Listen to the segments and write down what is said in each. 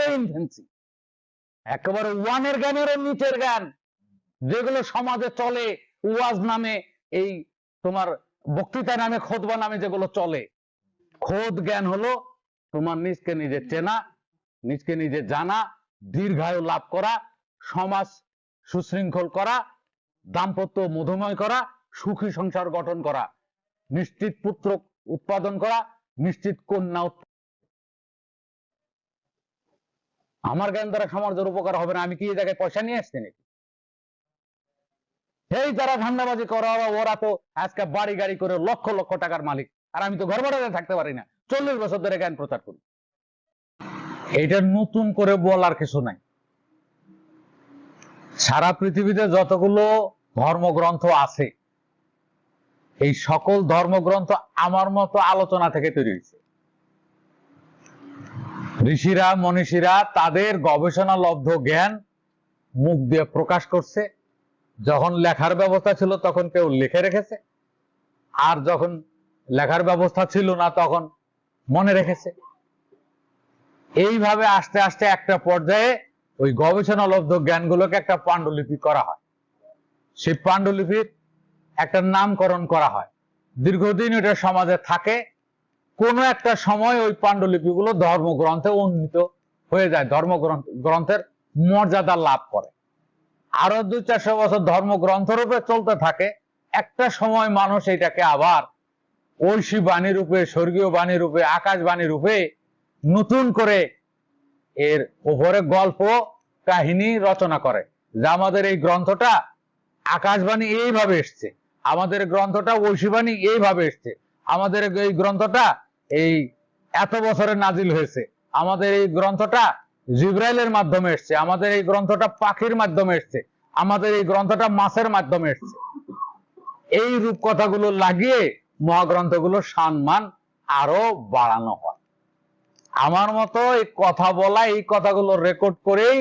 একেবারে ইনফেন্সি একেবারে ওয়ানের জ্ঞানেরও নিচের জ্ঞান যেগুলো সমাজে চলে, ওয়াজ নামে, এই তোমার বক্তৃতা নামে, খোদবা নামে যেগুলো চলে। খোদ জ্ঞান হলো তোমার নিজকে নিজে চেনা, নিজকে নিজে জানা, দীর্ঘায়ু লাভ করা, সমাজ সুশৃঙ্খল করা, দাম্পত্য মধুময় করা, সুখী সংসার গঠন করা, নিশ্চিত পুত্র উৎপাদন করা, নিশ্চিত কন্যা আমার জ্ঞান দ্বারা সমাজের উপকার হবে না, আমি কি এই জায়গায় পয়সা নিয়ে আসছি নাকি? এই যারা ধান্দাবাজি করা, ওরা তো আজকে বাড়ি গাড়ি করে লক্ষ লক্ষ টাকার মালিক। আর আমি তো ঘর ভাড়াতে থাকতে পারি না। চল্লিশ বছর ধরে জ্ঞান প্রচার করি। এটা নতুন করে বলার কিছু নাই। সারা পৃথিবীতে যতগুলো ধর্মগ্রন্থ আছে, এই সকল ধর্মগ্রন্থ আমার মতো আলোচনা থেকে তৈরি হয়েছে। ঋষিরা, মনীষীরা তাদের গবেষণা লব্ধ জ্ঞান মুখ দিয়ে প্রকাশ করছে। যখন লেখার ব্যবস্থা ছিল তখন কেউ লিখে রেখেছে। আর যখন লেখার ব্যবস্থা ছিল না তখন মনে রেখেছে। এইভাবে আস্তে আস্তে একটা পর্যায়ে ওই গবেষণালব্ধ জ্ঞানগুলোকে একটা পাণ্ডুলিপি করা হয়। সেই পাণ্ডুলিপির একটা নামকরণ করা হয়। দীর্ঘদিন এটা সমাজে থাকে। কোনো একটা সময় ওই পাণ্ডুলিপিগুলো ধর্মগ্রন্থে উন্নীত হয়ে যায়, ধর্মগ্রন্থ, গ্রন্থের মর্যাদা লাভ করে। আরও দুই চারশো বছর ধর্মগ্রন্থ রূপে চলতে থাকে, একটা সময় মানুষ এটাকে আবার ঐশী বাণী রূপে, স্বর্গীয় বাণী রূপে, আকাশ বাণী রূপে নতুন করে এর উপরে গল্প, কাহিনী রচনা করে। যে আমাদের এই গ্রন্থটা আকাশবাণী এইভাবে এসছে, আমাদের গ্রন্থটা ঐশীবাণী এইভাবে এসছে, আমাদের এই গ্রন্থটা এই এত বছরে নাজিল হয়েছে। আমাদের এই গ্রন্থটা জিব্রাইলের মাধ্যমে এসছে, আমাদের এই গ্রন্থটা পাখির মাধ্যমে এসছে, আমাদের এই গ্রন্থটা মাছের মাধ্যমে এসছে। এই রূপকথাগুলো লাগিয়ে মহাগ্রন্থগুলো সম্মান আরও বাড়ানো হয়। আমার মতো এই কথা বলা, এই কথাগুলো রেকর্ড করেই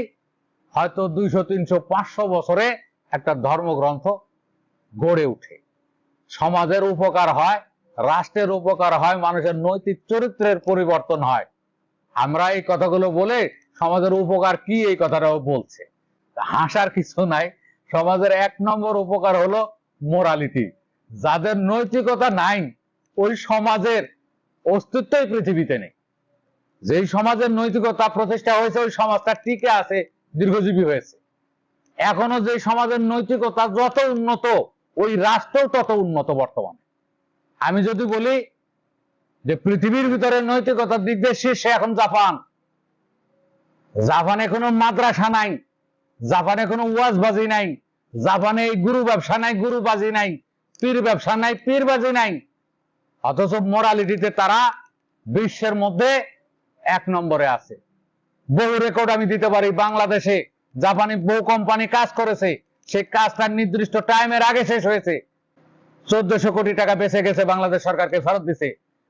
হয়তো দুইশো, তিনশো, পাঁচশো বছরে একটা ধর্মগ্রন্থ গড়ে উঠে সমাজের উপকার হয় রাষ্ট্রের উপকার হয়, মানুষের নৈতিক চরিত্রের পরিবর্তন হয়। আমরা এই কথাগুলো বলে সমাজের উপকার কি এই কথাটাও বলছে। হাসার কিছু নাই। সমাজের এক নম্বর উপকার হলো মোরালিটি যাদের নৈতিকতা নাই, ওই সমাজের অস্তিত্বই পৃথিবীতে নেই। যেই সমাজের নৈতিকতা প্রতিষ্ঠা হয়েছে, ওই সমাজটা টিকে আছে, দীর্ঘজীবী হয়েছে। এখনও যে সমাজের নৈতিকতা যত উন্নত, ওই রাষ্ট্রও তত উন্নত বর্তমানে। আমি যদি বলি যে পৃথিবীর ভিতরে নৈতিকতার দিক দিয়ে শীর্ষে এখন জাপান। জাপানে কোনো মাদ্রাসা নাই, জাপানে কোনো ওয়াজবাজি নাই, জাপানে এই গুরু ব্যবসা নাই, গুরুবাজি নাই, পীর ব্যবসা নাই, পীরবাজি নাই। অথচ মোরালিটিতে তারা বিশ্বের মধ্যে এক নম্বরে আছে। বহু রেকর্ড আমি দিতে পারি বাংলাদেশে। জাপানি বহু কোম্পানি কাজ করেছে। সেই কাজটা নির্দিষ্ট টাইমের আগে শেষ হয়েছে। চোদ্দশো কোটি টাকা বেঁচে গেছে, বাংলাদেশ সরকারকে ফেরত দিছে।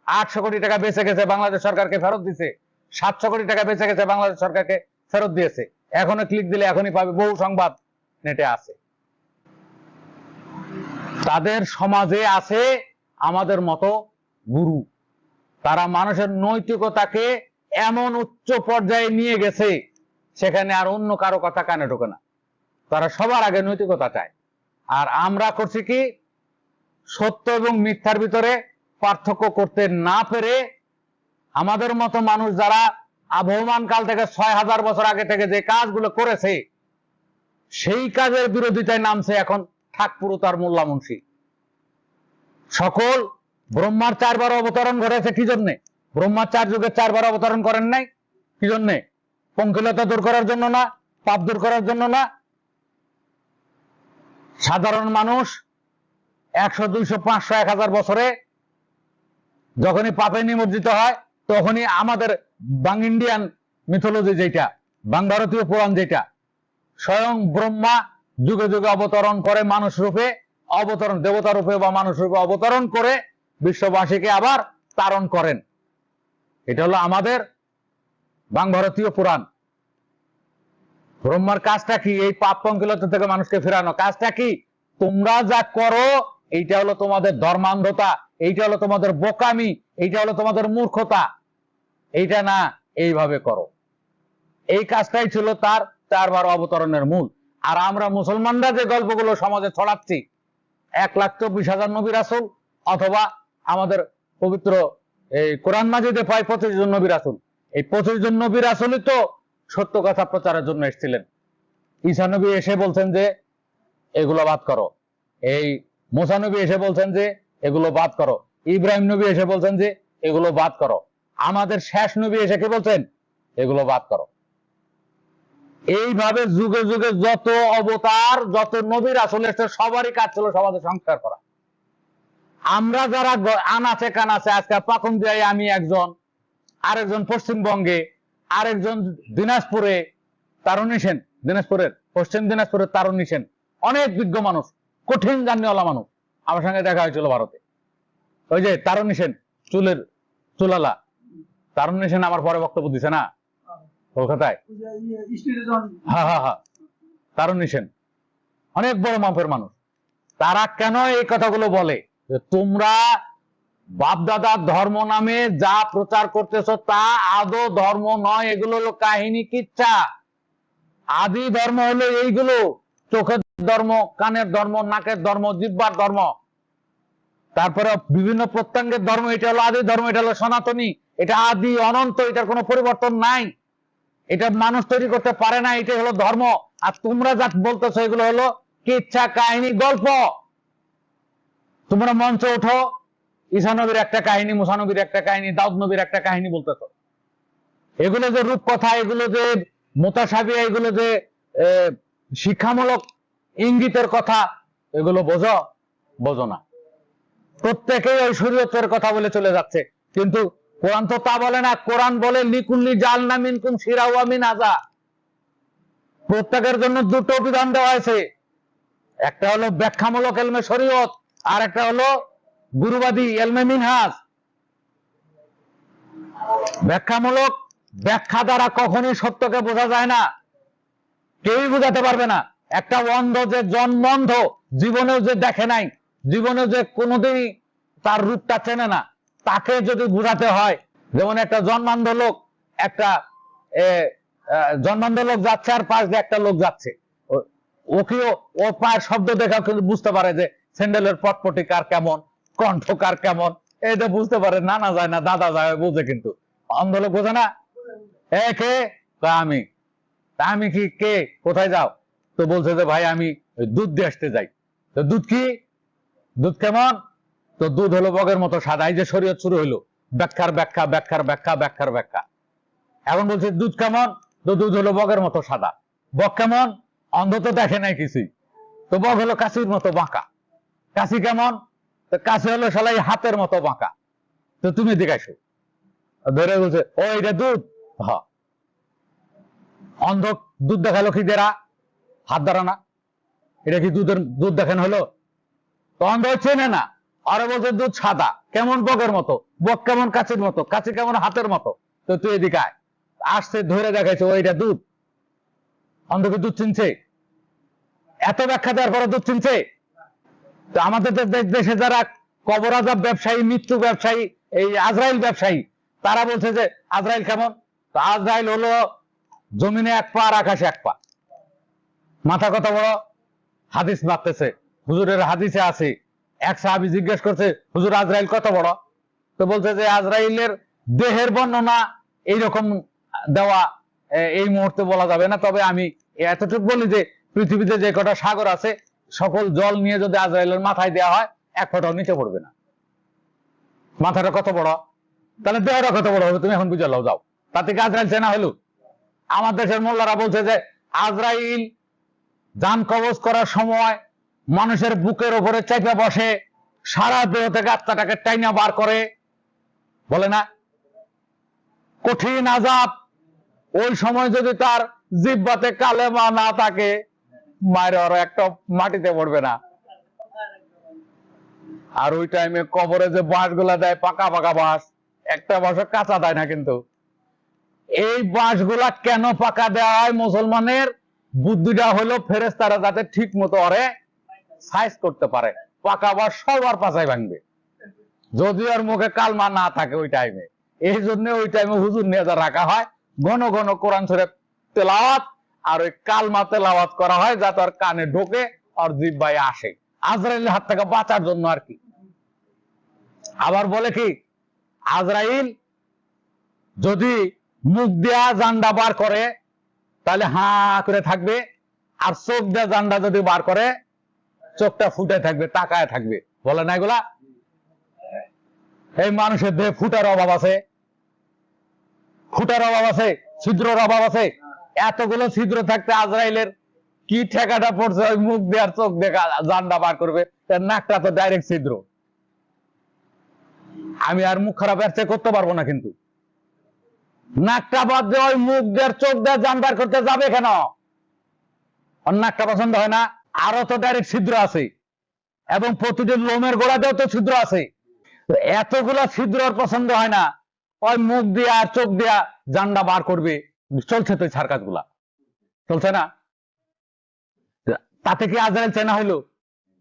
আটশো কোটি টাকা বেঁচে গেছে, বাংলাদেশ সরকারকে ফেরত দিছে। সাতশো কোটি টাকা বেঁচে গেছে, বাংলাদেশ সরকারকে ফেরত দিয়েছে। এখনও ক্লিক দিলে এখনই পাবে, বহু সংবাদ নেটে আছে। তাদের সমাজে আছে আমাদের মতো গুরু। তারা মানুষের নৈতিকতাকে এমন উচ্চ পর্যায়ে নিয়ে গেছে, সেখানে আর অন্য কারও কথা কানে ঢোকে না। তারা সবার আগে নৈতিকতা চায়। আর আমরা করছি কি? সত্য এবং মিথ্যার ভিতরে পার্থক্য করতে না পেরে আমাদের মতো মানুষ যারা আবহমান কাল থেকে ছয় হাজার বছর আগে থেকে যে কাজগুলো করেছে, সেই কাজের বিরোধিতায় নামছে এখন ঠাকপুরু তার মোল্লা মুন্সি। সকল ব্রহ্মার চারবার অবতরণ ঘটেছে কি জন্যে? ব্রহ্মার চার যুগে চারবার অবতরণ করেন নাই? কি জন্যে? পঙ্কিলতা দূর করার জন্য না? পাপ দূর করার জন্য না? সাধারণ মানুষ একশো, দুইশো, পাঁচশো, এক হাজার বছরে যখনই পাপে নিমজ্জিত হয়, তখনই আমাদের বাং ইন্ডিয়ান মিথোলজি যেটা বাং ভারতীয় পুরাণ যেটা স্বয়ং ব্রহ্মা যুগে যুগে অবতরণ করে মানুষ রূপে অবতরণ, দেবতা রূপে বা মানুষ রূপে অবতরণ করে বিশ্ববাসীকে আবার তারণ করেন। এটা হলো আমাদের বাং ভারতীয় পুরাণ। ব্রহ্মার কাজটা কি? এই পাপ পঙ্কিলতা থেকে মানুষকে ফেরানো। কাজটা কি? তোমরা যা করো এইটা হলো তোমাদের ধর্মান্ধতা, এইটা হলো তোমাদের বোকামি, এইটা হলো তোমাদের মূর্খতা। এইটা না, এইভাবে করো। এই কাজটাই ছিল তার চারবার অবতরণের মূল। আর আমরা মুসলমানরা যে গল্পগুলো সমাজে ছড়াচ্ছি, এক লাখ চব্বিশ হাজার নবী রাসুল অথবা আমাদের পবিত্র এই কোরআন মাজিদে প্রায় পঁচিশ জন নবী রাসুল। এই পঁচিশ জন নবী রাসুলই তো সত্য কথা প্রচারের জন্য এসেছিলেন। ঈসা নবী এসে বলছেন যে, এগুলো বাদ করো। এই মোসা নবী এসে বলছেন যে, এগুলো বাদ করো। ইব্রাহিম নবী এসে বলছেন যে, এগুলো বাদ করো। আমাদের শেষ নবী এসে কি বলছেন? এগুলো বাদ করো। এইভাবে যুগে যুগে যত অবতার, যত নবীর আসলে সবারই কাজ ছিল সমাজে সংস্কার করা। আমরা যারা আনাচে কানাচে আজকে পাকন দিয়ে আমি একজন, আরেকজন পশ্চিমবঙ্গে, আরেকজন দিনাজপুরে তারুণী সেন, দিনাজপুরের, পশ্চিম দিনাজপুরের তারুণী সেন, অনেক বিজ্ঞ মানুষ। কঠিন জানিওয়ালা মানুষ। আমার সঙ্গে দেখা হয়েছিল ভারতে। ওই যে তারুণী সেন, চুলের চুলালা। তারুণী সেন আমার পরে বক্তব্য দিছে না? কলকাতায়? হ্যাঁ হ্যাঁ হ্যাঁ। তারুণী সেন। অনেক বড় মাপের মানুষ। তারা কেন এই কথাগুলো বলে? যে তোমরা বাপদাদার ধর্ম নামে যা প্রচার করতেছো তা আদৌ ধর্ম নয়, এগুলো হলো কাহিনী কিচ্ছা। আদি ধর্ম হলো এইগুলো। চোখের ধর্ম, কানের ধর্ম, নাকের ধর্ম, জিব্বার ধর্ম। তারপরে বিভিন্ন প্রত্যঙ্গের ধর্ম, এটা হলো আদি ধর্ম, এটা হলো সনাতনী, এটা আদি, অনন্ত, এটার কোনো পরিবর্তন নাই। এটা মানুষ তৈরি করতে পারে না এটা হলো ধর্ম। আর তোমরা যা বলতেছো, এগুলো হলো কিচ্ছা, কাহিনী, গল্প। তোমরা মঞ্চে ওঠো, ঈশা নবীর একটা কাহিনী, মুসা নবীর একটা কাহিনী, দাউদ নবীর একটা কাহিনী বলতেছো। এগুলো যে রূপকথা, এগুলো যে মোতাসাবিয়া, এগুলো যে শিক্ষামূলক ইঙ্গিতের কথা এগুলো বোঝো বোঝো না। প্রত্যেকেই ওই শরীয়তের কথা বলে চলে যাচ্ছে। কিন্তু কোরআন তো তা বলে না, কোরআন বলে, লিকুল্লি জাল না মিনকুম সিরাওয়া মিন আজা প্রত্যেকের জন্য দুটো বিধান দেওয়া হয়েছে। একটা হলো ব্যাখ্যামূলক এলমে শরীয়ত, আর একটা হলো গুরুবাদী এলমে মিনহাজ। ব্যাখ্যামূলক ব্যাখ্যা দ্বারা কখনোই সত্যকে বোঝা যায় না। কেউই বোঝাতে পারবে না। একটা অন্ধ যে জন্মন্ধ, জীবনেও যে দেখে নাই জীবনে যে কোনোদিনই তার রূপটা চেনে না, তাকে যদি বোঝাতে হয়, যেমন একটা জন্মান্ধ লোক, একটা জন্মান্ধ লোক যাচ্ছে আর পাশ দিয়ে একটা লোক যাচ্ছে। ও- ওকেও ও পায়ের শব্দ দেখাও কিন্তু বুঝতে পারে যে স্যান্ডেলের পটপটি কার কেমন, কণ্ঠ কার কেমন। এটা বুঝতে পারে, নানা যায় না, দাদা যায় বুঝে কিন্তু। অন্ধ লোক বোঝে না? এ কে? তা আমি। তা আমি কি, কে, কোথায় যাও? তো বলছে যে, ভাই, আমি দুধ দিয়ে আসতে যাই। তো দুধ কি? দুধ কেমন? তো দুধ হলো বগের মতো সাদা। এই যে শরীয়ত শুরু হলো ব্যাখ্যার ব্যাখ্যা ব্যাখ্যার ব্যাখ্যা ব্যাখ্যার ব্যাখ্যা। এখন বলছে, দুধ কেমন? তো দুধ হলো বগের মতো সাদা। বক কেমন? অন্ধ তো দেখে নাই কিছুই। তো বক হলো কাশির মতো বাঁকা। কাশি কেমন? তো কাশি হলো সালাই হাতের মতো বাঁকা। তো তুমি দেখাইছো ধরে বলছে, ও, এটা দুধ? হ অন্ধ দুধ দেখাল কি দেরা? হাত ধরা না। এটা কি দুধের দুধ দেখেন হলো? তো অন্ধ চেনে না। আরও বলছে দুধ সাদা। কেমন বগের মতো। বক কেমন কাছের মতো। কাছে কেমন হাতের মতো। তো তুই এদিকে আয়। আসছে, ধরে দেখাইছে ওইটা দুধ। অন্ধকে দুধ চিনছে? এত ব্যাখ্যা দেওয়ার পরে দুধ চিনছে? তো আমাদের দেশে যারা কবর আজাব ব্যবসায়ী, মৃত্যু ব্যবসায়ী, এই আজরাইল ব্যবসায়ী, তারা বলছে যে আজরাইল কেমন? তো আজরাইল হলো জমিনে এক পা আর আকাশে এক পা। মাথা কত বড় হাদিস মারতেছে হুজুরের হাদিসে আছে। এক সাহাবি জিজ্ঞেস করছে, হুজুর আজরাইল কত বড়? তো বলছে যে, আজরাইলের দেহের বর্ণনা এইরকম দেওয়া এই মুহূর্তে বলা যাবে না। তবে আমি এতটুকু বলি যে, পৃথিবীতে যে কটা সাগর আছে, সকল জল নিয়ে যদি আজরাইলের মাথায় দেওয়া হয়, এক ফোঁটাও নিচে পড়বে না। মাথাটা কত বড়? তাহলে দেহটা কত বড় হবে তুমি এখন বুঝে লাও যাও। তাতে কি আজরাইল চেনা হলো? আমার দেশের মোল্লারা বলছে যে, আজরাইল যান কবজ করার সময় মানুষের বুকের ওপরে চেপে বসে সারা দেহ থেকে আত্মাটাকে টাইনা বার করে। বলে না? কঠিন আজাব। ওই সময় যদি তার জিব্বাতে কালেমা না থাকে, মায়ের আরও একটা মাটিতে পড়বে না। আর ওই টাইমে কবরে যে বাঁশগুলা দেয়, পাকা পাকা বাঁশ, একটা বাঁশও কাঁচা দেয় না কিন্তু। এই বাঁশগুলা কেন পাকা দেওয়া হয় মুসলমানের? বুদ্ধিটা হলো ফেরেস্তারা যাতে ঠিক মতো অরে সাইজ করতে পারে। পাকা বাঁশ সবার পাশায় ভাঙবে। যদি ওর মুখে কালমা না থাকে ওই টাইমে এই জন্য ওই টাইমে হুজুর নিয়ে রাখা হয়। ঘন ঘন কোরআন শরীফ তেলাওয়াত আর ওই কালমা তেলাওয়াত করা হয় যাতে ওর কানে ঢোকে আর জিব্বাই আসে। আজরাইলের হাত থেকে বাঁচার জন্য আর কি। আবার বলে কি, আজরাইল যদি মুখ দেয়া জান্ডা বার করে, তাহলে হা করে থাকবে। আর চোখ দেয়া জান্ডা যদি বার করে, চোখটা ফুটে থাকবে, তাকায় থাকবে। বলে না এগুলা? এই মানুষের দেহে ফুটার অভাব আছে। ফুটার অভাব আছে, ছিদ্রর অভাব আছে। এতগুলো ছিদ্র থাকতে আজরাইলের কি ঠেকাটা পড়ছে ওই মুখ দেওয়ার চোখ দেখা জান্ডা বার করবে? নাকটা তো ডাইরেক্ট ছিদ্র। আমি আর মুখ খারাপ করতে পারব না কিন্তু। নাকটা বাদ দিয়ে ওই মুখ দেওয়ার চোখ দেওয়ার জান বার করতে যাবে কেন? ওর নাকটা পছন্দ হয় না? আরও তো ডাইরেক্ট ছিদ্র আছে। এবং প্রতিটি লোমের গোড়াতেও তো ছিদ্র আছে। এতগুলা ছিদ্র পছন্দ হয় না। ওই মুখ দিয়া আর চোখ দিয়া জান্ডা বার করবে। চলছে তো সার্কাসগুলা চলছে না? তাতে কি আজরাইল চেনা হইল?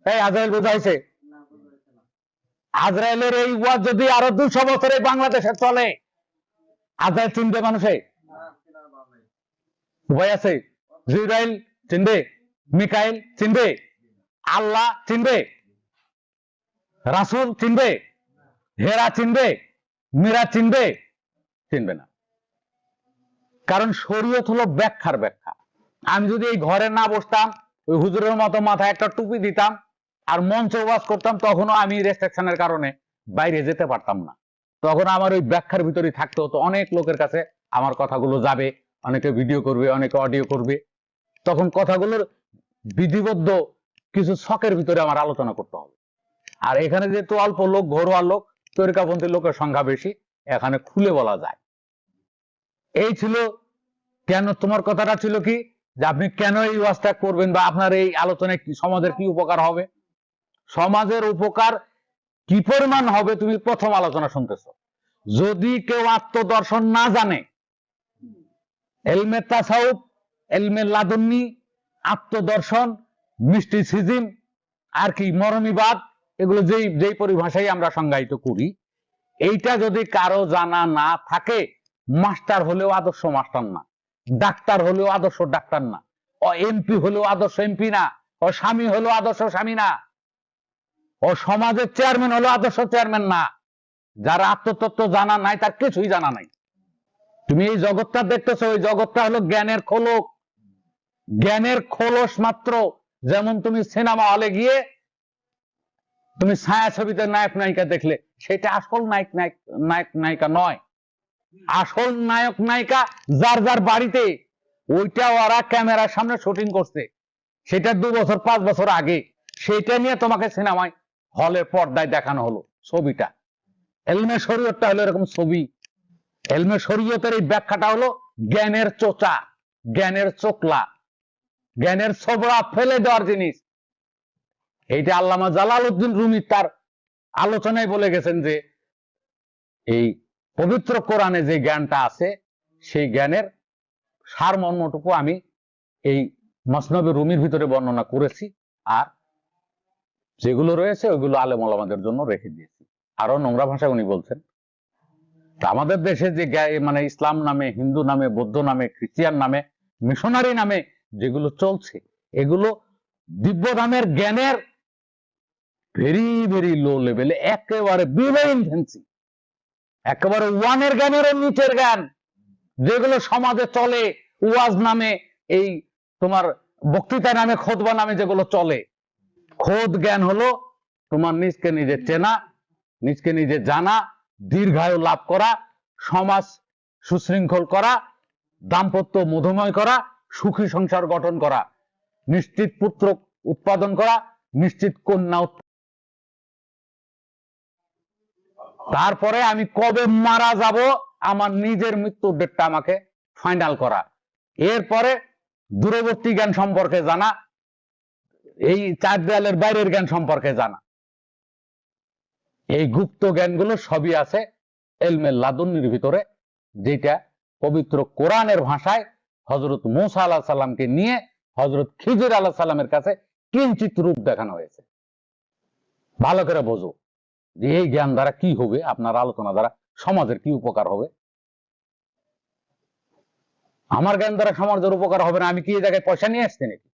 এই আজরাইল বোঝা হয়েছে আজরাইলের এই ওয়াজ যদি আরও দুশো বছরে বাংলাদেশে চলে আজরাইল চিনবে মানুষে? উভয় আছে। জিব্রাইল চিনবে মিকাইল চিনবে আল্লাহ চিনবে রাসুল চিনবে হেরা চিনবে মীরা চিনবে চিনবে না। কারণ শরীয়ত হলো ব্যাখ্যার ব্যাখ্যা। আমি যদি এই ঘরে না বসতাম, ওই হুজুরের মতো মাথায় একটা টুপি দিতাম, আর মঞ্চ ওয়াজ করতাম, তখনও আমি রেস্ট্রিকশনের কারণে বাইরে যেতে পারতাম না। তখন আমার ওই ব্যাখ্যার ভিতরেই থাকতে হতো অনেক লোকের কাছে আমার কথাগুলো যাবে, অনেকে ভিডিও করবে, অনেকে অডিও করবে। তখন কথাগুলোর বিধিবদ্ধ কিছু শখের ভিতরে আমার আলোচনা করতে হবে। আর এখানে যেহেতু অল্প লোক, ঘরোয়া লোক, তরিকাপন্থী লোকের সংখ্যা বেশি, এখানে খুলে বলা যায়। এই ছিল, কেন, তোমার কথাটা ছিল কি? যে আপনি কেন এই ওয়াজটা করবেন বা আপনার এই আলোচনায় সমাজের কি উপকার হবে? সমাজের উপকার কি পরিমাণ হবে তুমি প্রথম আলোচনা শুনতেছ? যদি কেউ আত্মদর্শন না জানে, এলমে তাসাউফ, এলমে লাদন্নি, আত্মদর্শন, মিস্টিসিজম, আর কি মরমিবাদ এগুলো যেই যেই পরিভাষায় আমরা সংজ্ঞায়িত করি, এইটা যদি কারও জানা না থাকে, মাস্টার হলেও আদর্শ মাস্টার না, ডাক্তার হলেও আদর্শ ডাক্তার না ও এমপি হলেও আদর্শ এমপি না ও স্বামী হলেও আদর্শ স্বামী না ও সমাজের চেয়ারম্যান হলো আদর্শ চেয়ারম্যান না। যার আত্মতত্ত্ব জানা নাই, তার কিছুই জানা নাই। তুমি এই জগৎটা দেখতেছো ওই জগৎটা হলো জ্ঞানের খোলক। জ্ঞানের খোলস মাত্র। যেমন তুমি সিনেমা হলে গিয়ে তুমি ছায়া ছবিতে নায়ক, নায়িকা দেখলে, সেটা আসল নায়ক নায়ক নায়ক, নায়িকা নয়। আসল নায়ক, নায়িকা যার যার বাড়িতে ওইটা ওরা ক্যামেরার সামনে শুটিং করছে। সেটা দু বছর, পাঁচ বছর আগে। সেটা নিয়ে তোমাকে সিনেমায় হলের পর্দায় দেখানো হলো ছবিটা। এলমে শরীয়তটা হলো এরকম ছবি। এলমে শরীয়তের এই ব্যাখ্যাটা হলো জ্ঞানের চোচা, জ্ঞানের চোকলা জ্ঞানের ছোবড়া ফেলে দেওয়ার জিনিস। এইটা আল্লামা জালাল উদ্দিন রুমি তার আলোচনায় বলে গেছেন যে, এই পবিত্র কোরআনে যে জ্ঞানটা আছে, সেই জ্ঞানের সারমর্মটুকু আমি এই মসনবী রুমির ভিতরে বর্ণনা করেছি। আর যেগুলো রয়েছে, ওইগুলো আলেম আমাদের জন্য রেখে দিয়েছি। আরও নোংরা ভাষায় উনি বলছেন। আমাদের দেশে যে মানে ইসলাম নামে, হিন্দু নামে, বৌদ্ধ নামে খ্রিস্টিয়ান নামে, মিশনারি নামে যেগুলো চলছে, এগুলো দিব্য নামের জ্ঞানের ভেরি ভেরি লো লেভেলে একেবারে বিলো একেবারে ওয়ানের জ্ঞানেরও নিচের জ্ঞান, যেগুলো সমাজে চলে, ওয়াজ নামে, এই তোমার বক্তৃতা নামে খোদবা নামে যেগুলো চলে খোদ জ্ঞান হলো তোমার নিজকে নিজে চেনা, নিজকে নিজে জানা, দীর্ঘায়ু লাভ করা, সমাজ সুশৃঙ্খল করা, দাম্পত্য মধুময় করা, সুখী সংসার গঠন করা, নিশ্চিত পুত্র উৎপাদন করা, নিশ্চিত কন্যা তারপরে আমি কবে মারা যাব? আমার নিজের মৃত্যুর ডেটটা আমাকে ফাইনাল করা। এরপরে দূরবর্তী জ্ঞান সম্পর্কে জানা এই চার দেয়ালের বাইরের জ্ঞান সম্পর্কে জানা। এই গুপ্ত জ্ঞানগুলো সবই আছে এলমে লাদুন্নির ভিতরে, যেটা পবিত্র কোরআনের ভাষায় হজরত মুসা আল্লাহ সাল্লামকে নিয়ে হজরত খিজির আল্লাহ সাল্লামের কাছে কিঞ্চিত রূপ দেখানো হয়েছে। ভালো করে বোঝো যে এই জ্ঞান দ্বারা কি হবে, আপনার আলোচনা দ্বারা সমাজের কি উপকার হবে। আমার জ্ঞান দ্বারা সমাজের উপকার হবে না, আমি কি এই জায়গায় পয়সা নিয়ে আসছি নাকি?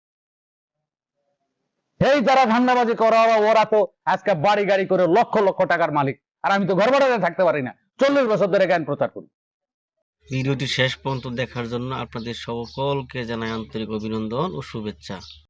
এই যারা ধান্দাবাজি করা, ওরা তো আজকে বাড়ি গাড়ি করে লক্ষ লক্ষ টাকার মালিক। আর আমি তো ঘর ভাড়াতে থাকতে পারি না। চল্লিশ বছর ধরে জ্ঞান প্রচার করি। ভিডিওটি শেষ পর্যন্ত দেখার জন্য আপনাদের সকলকে জানাই আন্তরিক অভিনন্দন ও শুভেচ্ছা।